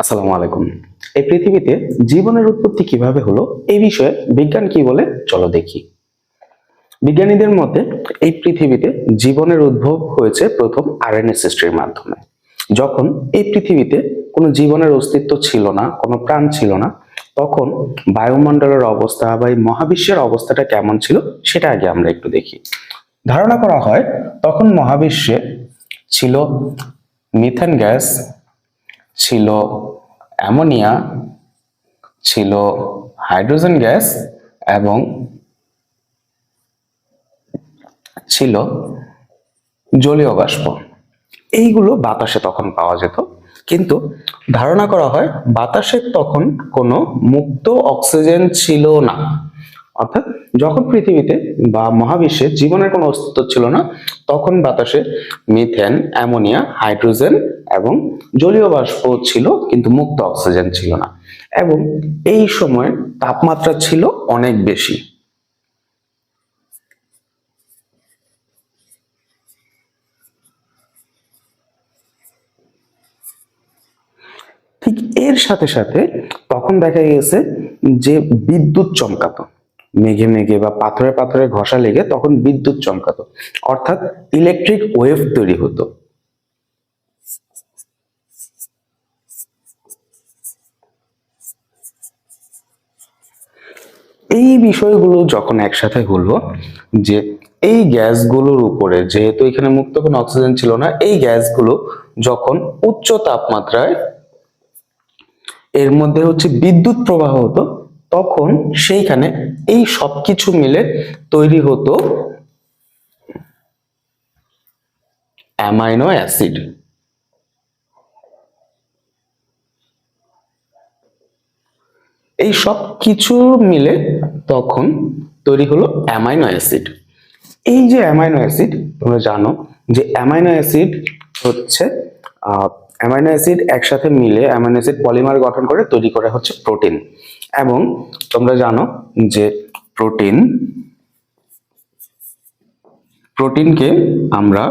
আসসালামু আলাইকুম। এই পৃথিবীতে জীবনের উৎপত্তি কীভাবে হলো, এই বিষয়ে বিজ্ঞান কি বলে, চলো দেখি। বিজ্ঞানীদের মতে, এই পৃথিবীতে জীবনের উদ্ভব হয়েছে প্রথম আরএনএ সৃষ্টির মাধ্যমে। যখন এই পৃথিবীতে কোনো জীবনের অস্তিত্ব ছিল না, কোনো প্রাণ ছিল না, তখন বায়ুমণ্ডলের অবস্থা বা এই মহাবিশ্বের অবস্থাটা কেমন ছিল, সেটা আগে আমরা একটু দেখি। ধারণা করা হয়, তখন মহাবিশ্বে ছিল মিথেন গ্যাস ছিল অ্যামোনিয়া, ছিল হাইড্রোজেন গ্যাস এবং ছিল জলীয় বাষ্প। এইগুলো বাতাসে তখন পাওয়া যেত। কিন্তু ধারণা করা হয় বাতাসে তখন কোনো মুক্ত অক্সিজেন ছিল না। অর্থাৎ যখন পৃথিবীতে বা মহাবিশ্বে জীবনের কোনো অস্তিত্ব ছিল না, তখন বাতাসে মিথেন, অ্যামোনিয়া, হাইড্রোজেন এবং জলীয় বাষ্প ছিল, কিন্তু মুক্ত অক্সিজেন ছিল না। এবং এই সময় তাপমাত্রা ছিল অনেক বেশি। ঠিক এর সাথে সাথে তখন দেখা গেছে যে বিদ্যুৎ চমকাতো। মেঘে মেঘে বা পাথরে পাথরে ঘষা লেগে তখন বিদ্যুৎ চমকাতো। অর্থাৎ ইলেকট্রিক ওয়েভ তৈরি হতো। এই বিষয়গুলো যখন একসাথে হলো যে এই গ্যাসগুলোর উপরে, যেহেতু এখানে মুক্ত কোনো অক্সিজেন ছিল না, এই গ্যাসগুলো যখন উচ্চ তাপমাত্রায়, এর মধ্যে হচ্ছে বিদ্যুৎ প্রবাহ হতো তখন সেইখানে এই সবকিছু মিলে তৈরি হতো অ্যামাইনো অ্যাসিড। এই সব কিছু মিলে তখন তৈরি হলো অ্যামাইনো অ্যাসিড। এই যে অ্যামাইনো অ্যাসিড, তোমরা জানো যে অ্যামাইনো অ্যাসিড হচ্ছে অ্যামাইনো অ্যাসিড একসাথে মিলে অ্যামাইনো অ্যাসিড পলিমার গঠন করে তৈরি করে হচ্ছে প্রোটিন। এবং তোমরা জানো যে প্রোটিন, প্রোটিনকে আমরা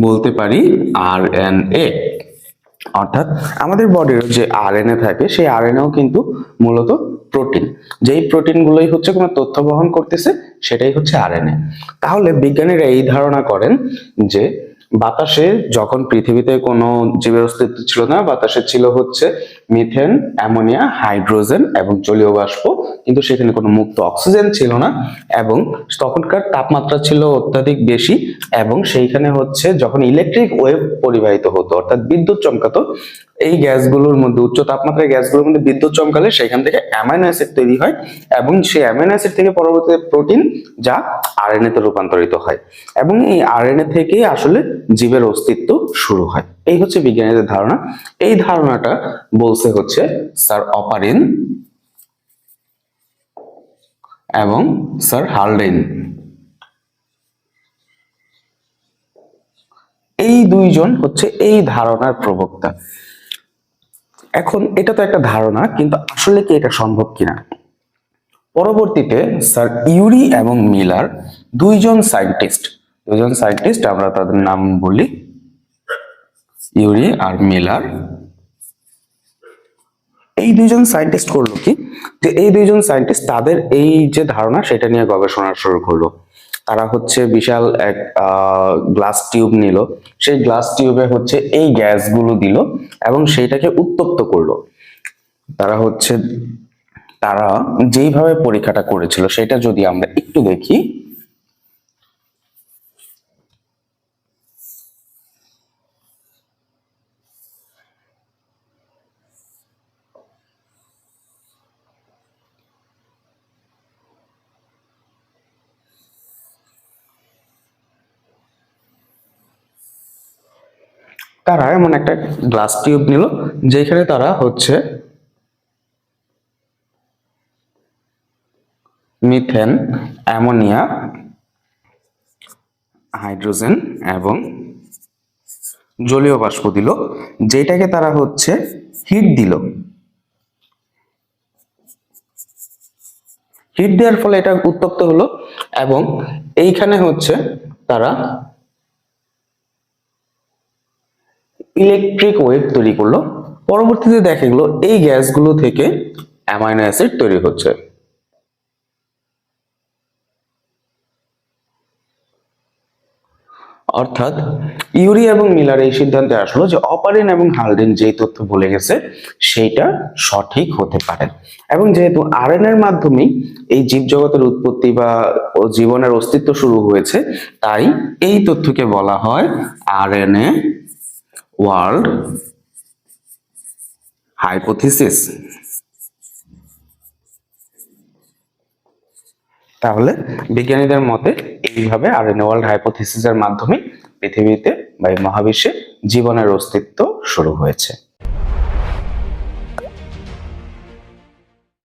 বলতে পারি আর এন এ অর্থাৎ আমাদের বডির যে আরএনএ থাকে, সেই আরএনএও কিন্তু মূলত প্রোটিন। যেই প্রোটিনগুলোই হচ্ছে কোনো তথ্য বহন করতেছে, সেটাই হচ্ছে আরএনএ। তাহলে বিজ্ঞানীরা এই ধারণা করেন যে বাতাসে যখন পৃথিবীতে কোনো জীবের অস্তিত্ব ছিল না, বাতাসে ছিল হচ্ছে মিথেন, অ্যামোনিয়া, হাইড্রোজেন এবং জলীয় বাষ্প। কিন্তু সেখানে কোনো মুক্ত অক্সিজেন ছিল না এবং তখনকার তাপমাত্রা ছিল অত্যাধিক বেশি এবং সেইখানে হচ্ছে যখন ইলেকট্রিক ওয়েভ পরিবাহিত হতো, অর্থাৎ বিদ্যুৎ চমকাতো এই গ্যাসগুলোর মধ্যে, উচ্চ তাপমাত্রার গ্যাসগুলোর মধ্যে বিদ্যুৎ চমকালে সেখান থেকে অ্যামাইনো অ্যাসিড তৈরি হয় এবং সেই অ্যামাইনো অ্যাসিড থেকে পরবর্তীতে প্রোটিন যা আরএনএ তে রূপান্তরিত হয় এবং এই আর আরএনএ থেকে আসলে জীবের অস্তিত্ব শুরু হয়। এই হচ্ছে বিজ্ঞানীদের ধারণা। এই ধারণাটা বলছে হচ্ছে স্যার অপারিন এবং স্যার হার্লেন এই দুইজন হচ্ছে এই ধারণার প্রবক্তা। এখন এটা তো একটা ধারণা, কিন্তু আসলে কি এটা সম্ভব কিনা? পরবর্তীতে স্যার ইউরি এবং মিলার দুইজন সায়েন্টিস্ট দুইজন সায়েন্টিস্ট আমরা তাদের নাম বলি ইউরি আর মিলার। এই দুইজন সায়েন্টিস্ট করল কি? যে এই দুইজন সায়েন্টিস্ট তাদের এই যে ধারণা, সেটা নিয়ে গবেষণা শুরু করল। তারা হচ্ছে বিশাল এক গ্লাস টিউব নিল। সেই গ্লাস টিউবে হচ্ছে এই গ্যাসগুলো দিল এবং সেইটাকে উত্তপ্ত করল। তারা হচ্ছে, তারা যেইভাবে পরীক্ষাটা করেছিল, সেটা যদি আমরা একটু দেখি তারা এমন একটা গ্লাস টিউব নিল, যেখানে তারা হচ্ছে মিথেন অ্যামোনিয়া হাইড্রোজেন এবং জলীয় বাষ্প দিল, যেটাকে তারা হচ্ছে হিট দিল। হিট দেওয়ার ফলে এটা উত্তপ্ত হলো এবং এইখানে হচ্ছে তারা ইলেকট্রিক ওয়েভ তৈরি করল। পরবর্তীতে দেখা গেলো এই গ্যাসগুলো থেকে অ্যামাইনো অ্যাসিড তৈরি হচ্ছে। অর্থাৎ ইউরি এবং মিলার এই সিদ্ধান্তে আসলো যে অপারিন এবং হালডিন যেই তথ্য বলে গেছে, সেইটা সঠিক হতে পারে। এবং যেহেতু আরএন এর মাধ্যমেই এই জীবজগতের উৎপত্তি বা জীবনের অস্তিত্ব শুরু হয়েছে, তাই এই তথ্যকে বলা হয় আরএনএ ওয়ার্ল্ড হাইপোথিসিস। তাহলে বিজ্ঞানীদের মতে এইভাবে আর এন ওয়ার্ল্ড হাইপোথিসিসের মাধ্যমে পৃথিবীতে বা মহাবিশ্বে জীবনের অস্তিত্ব শুরু হয়েছে।